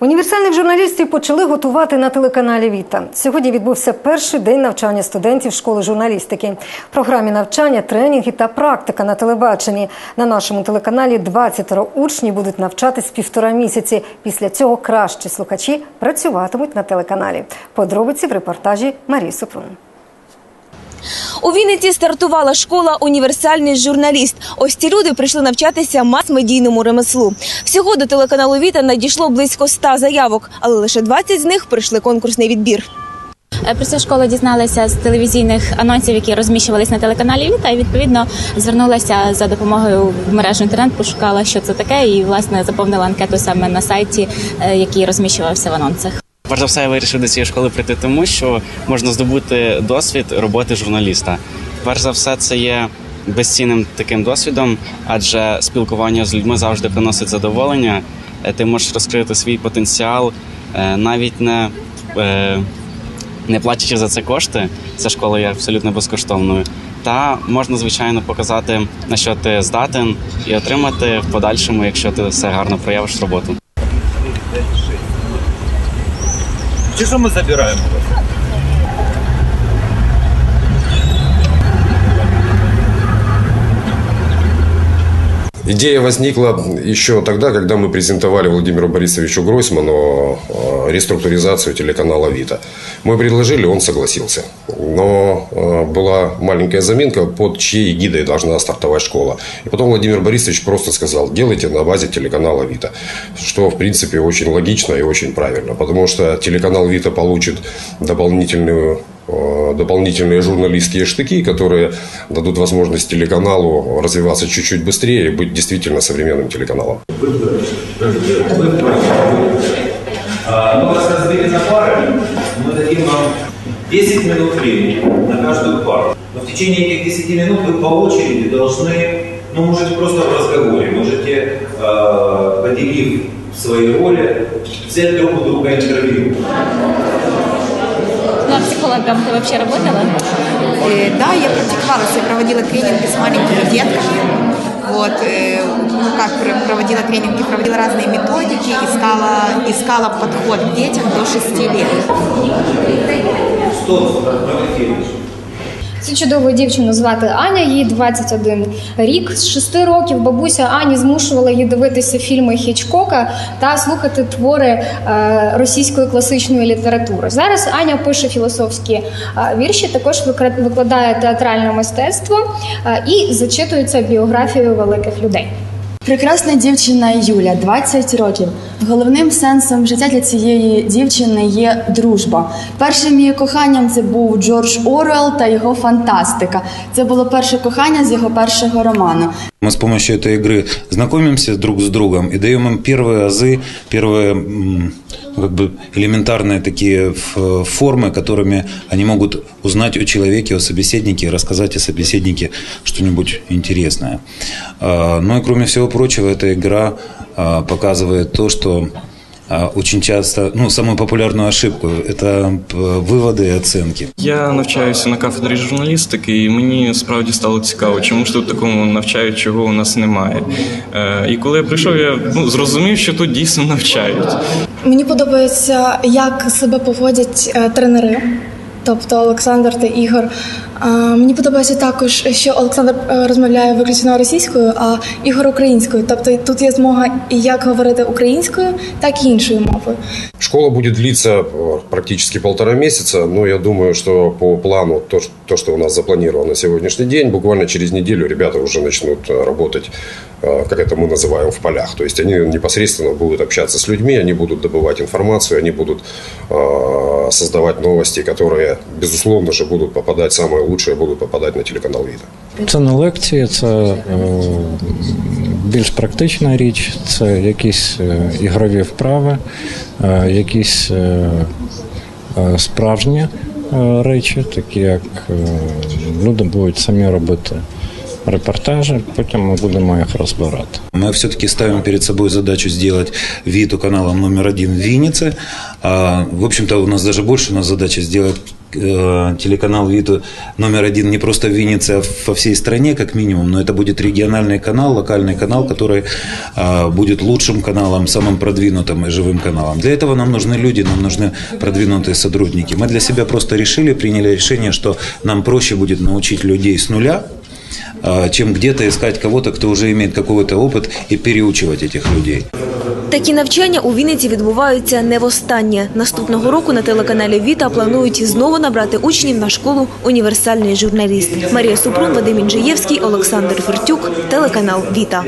Універсальних журналістів почали готувати на телеканалі Віта. Сьогодні відбувся перший день навчання студентів школи журналістики. В програмі навчання, тренінги та практика на телебаченні. На нашому телеканалі 20 учнів будуть навчатись півтора місяці. Після цього кращі слухачі працюватимуть на телеканалі. Подробиці в репортажі Марії Супрун. У Вінниці стартувала школа Універсальний журналіст. Ось ці люди прийшли навчатися мас-медійному ремеслу. Всього до телеканалу Віта надійшло близько ста заявок, але лише 20 з них пройшли конкурсний відбір. Е, Про цю школу дізналася з телевізійних анонсів, які розміщувались на телеканалі Віта. І відповідно звернулася за допомогою в мережу інтернет, пошукала, що це таке, і власне заповнила анкету саме на сайті, е, який розміщувався в анонсах. Перш за все, я вирішив до цієї школи прийти, тому що можна здобути досвід роботи журналіста. Перш за все, це є безцінним таким досвідом, адже спілкування з людьми завжди приносить задоволення. Е, Ти можеш розкрити свій потенціал, е, навіть не, е, не платячи за це кошти. Ця школа є абсолютно безкоштовною. Та можна, звичайно, показати, на що ти здатен, і отримати в подальшому, якщо ти все гарно проявиш роботу. Чи що ми забираємо? Идея возникла еще тогда, когда мы презентовали Владимиру Борисовичу Гройсману э, реструктуризацию телеканала «Вита». Мы предложили, он согласился. Но э, была маленькая заминка, под чьей эгидой должна стартовать школа. И потом Владимир Борисович просто сказал, делайте на базе телеканала «Вита». Что, в принципе, очень логично и очень правильно. Потому что телеканал «Вита» получит дополнительную э, дополнительные журналистские штыки, которые дадут возможность телеканалу развиваться чуть-чуть быстрее и быть действительно современным телеканалом. А, Мы вас разбили на пары. Мы дадим вам 10 минут времени на каждую пару. Но в течение этих 10 минут вы по очереди должны, ну, можете просто в разговоре, можете, э, поделив свои роли, взять друг у друга интервью. Ну, а психологом ти взагалі працювала? Э, Да, я практиковалась, я проводила тренинги с маленькими детками. Вот, ну как, пр- проводила тренинги, проводила разные методики, искала, искала подход к детям до 6 лет. Что? Цю чудову дівчину звати Аня, їй 21 рік. З 6 років бабуся Ані змушувала її дивитися фільми Хічкока та слухати твори е, російської класичної літератури. Зараз Аня пише філософські е, вірші, також викладає театральне мистецтво е, і зачитується біографією великих людей. Прекрасна дівчина Юля, 20 років. Головним сенсом життя для цієї дівчини є дружба. Першим її коханням це був Джордж Оруелл та його фантастика. Це було перше кохання з його першого роману. Мы с помощью этой игры знакомимся друг с другом и даем им первые азы, первые м, ну, как бы элементарные такие ф- формы, которыми они могут узнать о человеке, о собеседнике, рассказать о собеседнике что-нибудь интересное. А, Ну и кроме всего прочего, эта игра а, показывает то, что а, очень часто, ну, самую популярную ошибку – это п- выводы и оценки. Я навчаюся на кафедрі журналістики, і мені справді стало цікаво, чому ж тут такому навчають, чого у нас немає. Е, і коли я прийшов, я ну, зрозумів, що тут дійсно навчають. Мені подобається, як себе поводять е, тренери, тобто Олександр та Ігор. Е, Мені подобається також, що Олександр е, розмовляє виключно російською, а Ігор українською. Тобто тут є змога і як говорити українською, так і іншою мовою. Школа будет длиться э, практически полтора месяца, но я думаю, что по плану то, ш- то, что у нас запланировано на сегодняшний день, буквально через неделю ребята уже начнут э, работать, э, как это мы называем, в полях. То есть они непосредственно будут общаться с людьми, они будут добывать информацию, они будут э, создавать новости, которые, безусловно же, будут попадать, самое лучшее будут попадать на телеканал «Вита». Це не лекції, це е, більш практична річ, це якісь е, ігрові вправи, е, якісь справжні речі, такі як люди будуть самі робити репортажі, потім ми будемо їх розбирати. Мы все-таки ставим перед собой задачу сделать Виту каналом номер один в Виннице. А, в общем-то, у нас даже больше у нас задача сделать телеканал Вита номер один не просто в Виннице, а во всей стране, как минимум, но это будет региональный канал, локальный канал, который э, будет лучшим каналом, самым продвинутым и живым каналом. Для этого нам нужны люди, нам нужны продвинутые сотрудники. Мы для себя просто решили, приняли решение, что нам проще будет научить людей с нуля, э, чем где-то искать кого-то, кто уже имеет какой-то опыт и переучивать этих людей. Такі навчання у Вінниці відбуваються не востаннє. Наступного року на телеканалі Віта планують знову набрати учнів на школу Універсальний журналіст. Марія Супрун, Вадим Інжиєвський, Олександр Фертюк, телеканал Віта.